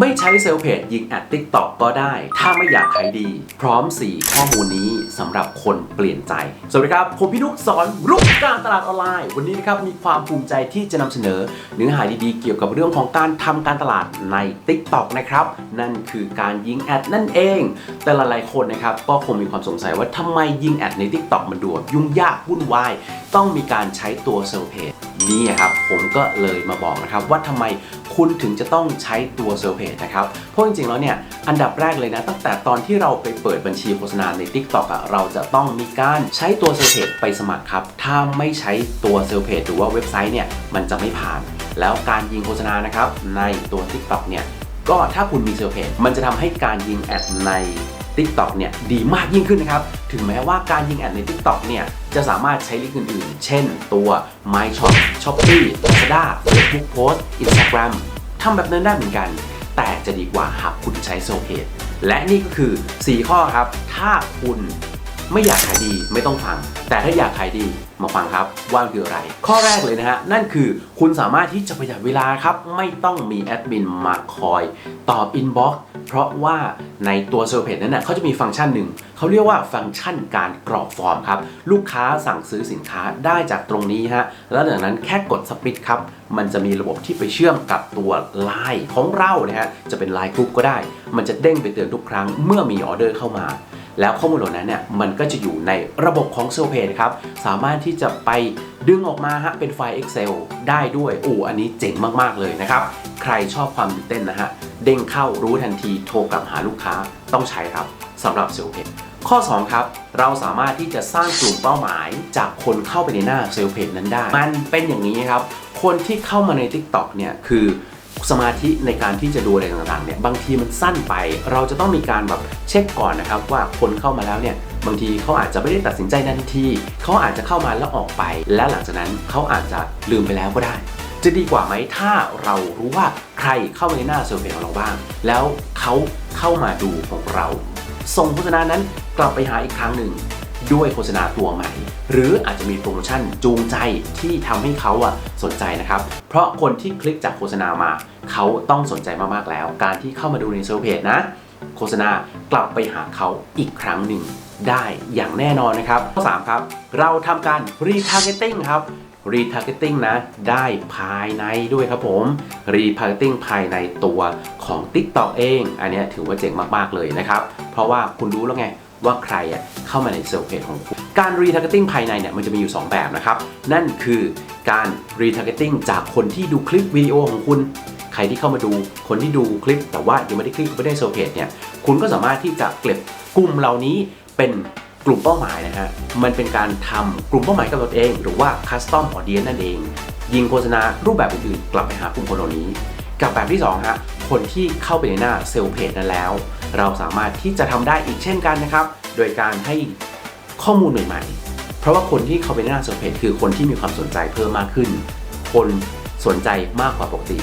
ไม่ใช้เซลเพจยิงแอด TikTok ก็ได้ ถ้าไม่อยากขายดี พร้อม 4 ข้อมูลนี้สำหรับคนเปลี่ยนใจ สวัสดีครับ ผมพี่นุกสอนรุกการตลาดออนไลน์ วันนี้นะครับ มีความภูมิใจที่จะนำเสนอ เนื้อหาดีๆ เกี่ยวกับเรื่องของการทำการตลาดใน TikTok นะครับ นั่นคือการยิงแอดนั่นเอง แต่หลายๆคนนะครับก็คงมีความสงสัยว่าทำไมยิงแอดใน TikTok มันดูยุ่งยากวุ่นวายต้องมีการใช้ตัวเซลเพจนี่ครับผมก็เลยมาบอกนะครับว่าทำไม คุณถึงจะต้องใช้ตัวเซอร์เพจนะครับ เพราะจริงๆแล้วเนี่ย อันดับแรกเลยนะ ตั้งแต่ตอนที่เราไปเปิดบัญชีโฆษณาใน TikTok อะเราจะต้องมีการใช้ตัวเซอร์เพจไปสมัครครับ ถ้าไม่ใช้ตัวเซอร์เพจหรือว่าเว็บไซต์เนี่ย มันจะไม่ผ่าน แล้วการยิงโฆษณานะครับในตัว TikTok เนี่ย ก็ถ้าคุณมีเซอร์เพจมันจะทำให้การยิงแอดใน Tik t o กเนี่ยดีมากยิ่งขึ้นนะครับ ถึงแม้ว่าการยิงแอดใน Tik t o กเนี่ยจะสามารถใช้ลิงก์อื่นๆ เช่นตัว My Shop Shopee Lazada Facebook Post Instagram ทำแบบนั้นได้เหมือนกัน แต่จะดีกว่าหากคุณใช้โซเพจและนี่ก็คือ 4 ข้อครับ ถ้าคุณ ไม่อยากขายดีไม่ต้องฟัง แต่ถ้าอยากขายดีมาฟังครับว่ามันคืออะไร ข้อแรกเลยนะฮะ นั่นคือคุณสามารถที่จะประหยัดเวลาครับ ไม่ต้องมีแอดมินมาคอยตอบอินบ็อกซ์เพราะว่าในตัวเซลเพจนั้นนะเขาจะมีฟังก์ชันหนึ่ง เขาเรียกว่าฟังก์ชันการกรอกฟอร์มครับ ลูกค้าสั่งซื้อสินค้าได้จากตรงนี้ฮะ แล้วจากนั้นแค่กดสปิตครับ มันจะมีระบบที่ไปเชื่อมกับตัว Line ของเรานะฮะ จะเป็น Line กรุ๊ปก็ได้ มันจะเด้งไปเตือนทุกครั้งเมื่อมีออเดอร์เข้ามา แล้วข้อมูลเหล่านั้นเนี่ยมันก็จะอยู่ในระบบของเซลเพจครับ สามารถที่จะไปดึงออกมาฮะเป็นไฟล์ Excel ได้ด้วยโอ้อันนี้เจ๋งมากๆเลยนะครับ ใครชอบความตื่นเต้นนะฮะเด้งเข้ารู้ทันทีโทรกลับหาลูกค้าต้องใช้ครับสำหรับเซลเพจข้อ 2 ครับ เราสามารถที่จะสร้างกลุ่มเป้าหมาย จากคนเข้าไปในหน้าเซลเพจนั้นได้ มันเป็นอย่างนี้ครับ คนที่เข้ามาใน TikTok เนี่ยคือ สมาธิในการที่จะดูอะไรต่างๆเนี่ยบางทีมันสั้นไป เราจะต้องมีการแบบเช็คก่อนนะครับว่าคนเข้ามาแล้วเนี่ยบางทีเขาอาจจะไม่ได้ตัดสินใจทันทีเขาอาจจะเข้ามาแล้วออกไป และหลังจากนั้นเขาอาจจะลืมไปแล้วก็ได้ จะดีกว่าไหมถ้าเรารู้ว่าใครเข้ามาในหน้าเซลล์เพจของเราบ้าง แล้วเขาเข้ามาดูของเรา ส่งโฆษณานั้นกลับไปหาอีกครั้งหนึ่ง ด้วยโฆษณาตัวใหม่ หรืออาจจะมีโปรโมชั่นจูงใจที่ทำให้เขาอะสนใจนะครับ เพราะคนที่คลิกจากโฆษณามา เขาต้องสนใจมากๆแล้ว การที่เข้ามาดูในเซลล์เพจนะ โฆษณากลับไปหาเขาอีกครั้งหนึ่งได้อย่างแน่นอนนะครับ ข้อ 3 ครับ เราทำการ retargeting ครับ retargeting นะ ได้ภายในด้วยครับผม retargeting ภายในตัวของ TikTok เอง อันนี้ถือว่าเจ๋งมาก ๆ เลยนะครับ เพราะว่าคุณรู้แล้วไง ว่าใครอะเข้ามาในเซลล์เพจของคุณการ retargeting ภายในเนี่ยมันจะมีอยู่ 2 แบบนะครับ นั่นคือการ retargeting จากคนที่ดูคลิปวิดีโอของคุณ ใครที่เข้ามาดูคนที่ดูคลิป แต่ว่ายังไม่ได้คลิกเข้าไปในเซลล์เพจเนี่ยคุณก็สามารถที่จะเก็บกลุ่มเหล่านี้เป็นกลุ่มเป้าหมายนะฮะมันเป็นการทำกลุ่มเป้าหมายกับตนเอง หรือว่า custom audience นั่นเอง ยิงโฆษณารูปแบบอื่นๆกลับไปหากลุ่มคนเหล่านี้ กับแบบที่2ฮะคนที่เข้าไปในหน้าเซลล์เพจนั้นแล้ว เราสามารถที่จะทำได้อีกเช่นกันนะครับ โดยการให้ข้อมูลใหม่ๆ เพราะว่าคนที่เข้าไปในหน้าเซลล์เพจคือคนที่มีความสนใจเพิ่มมากขึ้น คนสนใจมากกว่าปกติ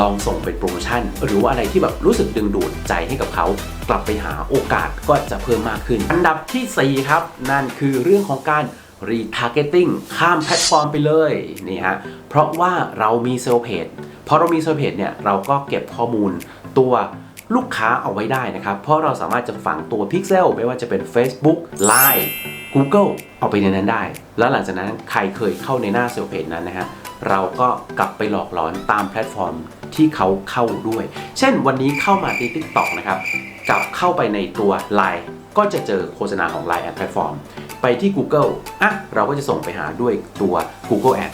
ลองส่งเป็นโปรโมชั่น หรือว่าอะไรที่แบบรู้สึกดึงดูดใจให้กับเขา กลับไปหาโอกาสก็จะเพิ่มมากขึ้น อันดับทีสี่4 ครับ นั่นคือเรื่องของการ retargeting ข้ามแพลตฟอร์มไปเลยนี่ฮะเพราะว่าเรามีเซลล์เพจพอเรามีเซลล์เพจเนี่ยเราก็เก็บข้อมูลตัว ลูกค้าเอาไว้ได้นะครับ เพราะเราสามารถจะฝังตัว Pixel ไม่ว่าจะเป็น Facebook Line Google เอาไปในนั้นได้ แล้วหลังจากนั้นใครเคยเข้าในหน้าเซลล์เพจนั้นนะฮะเราก็กลับไปหลอกหลอนตามแพลตฟอร์มที่เขาเข้าด้วย เช่นวันนี้เข้ามาที่ TikTok นะครับกลับเข้าไปในตัว Line ก็จะเจอโฆษณาของ Line Ad Platform ไปที่ Google อะเราก็จะส่งไปหาด้วยตัว Google Ad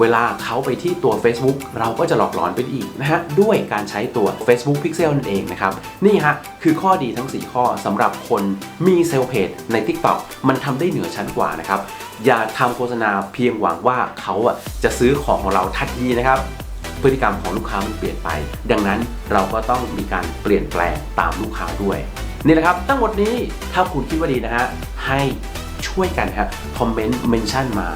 เวลาเขาไปที่ตัว Facebook เราก็จะหลอกหลอนไปอีกนะฮะด้วยการใช้ตัว Facebook Pixel นั่นเองนะครับ นี่ฮะคือข้อดีทั้ง 4 ข้อสำหรับคนมีเซลล์เพจใน TikTok มันทำได้เหนือชั้นกว่านะครับอย่าทำโฆษณาเพียงหวังว่าเขาอะจะซื้อของของเราทันทีนะครับพฤติกรรมของลูกค้ามันเปลี่ยนไป ดังนั้นเราก็ต้องมีการเปลี่ยนแปลงตามลูกค้าด้วยนี่แหละครับ ทั้งหมดนี้ถ้าคุณคิดว่าดีนะฮะให้ช่วยกันครับคอมเมนต์เมนชั่นมา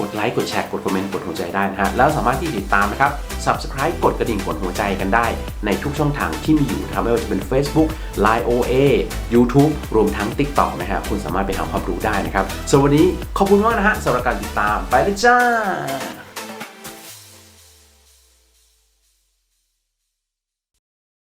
กดไลค์กดแชร์กดคอมเมนต์กดหัวใจได้นะฮะแล้วสามารถที่ติดตามนะครับ Subscribe กดกระดิ่งกดหัวใจกันได้ ในทุกช่องทางที่มีอยู่นะครับไม่ว่าจะเป็น Facebook Line OA YouTube รวมทั้ง TikTok นะฮะคุณสามารถไปหาความรู้ได้นะครับส่วนวันนี้ขอบคุณมากนะฮะสำหรับการติดตามไปเลยจ้า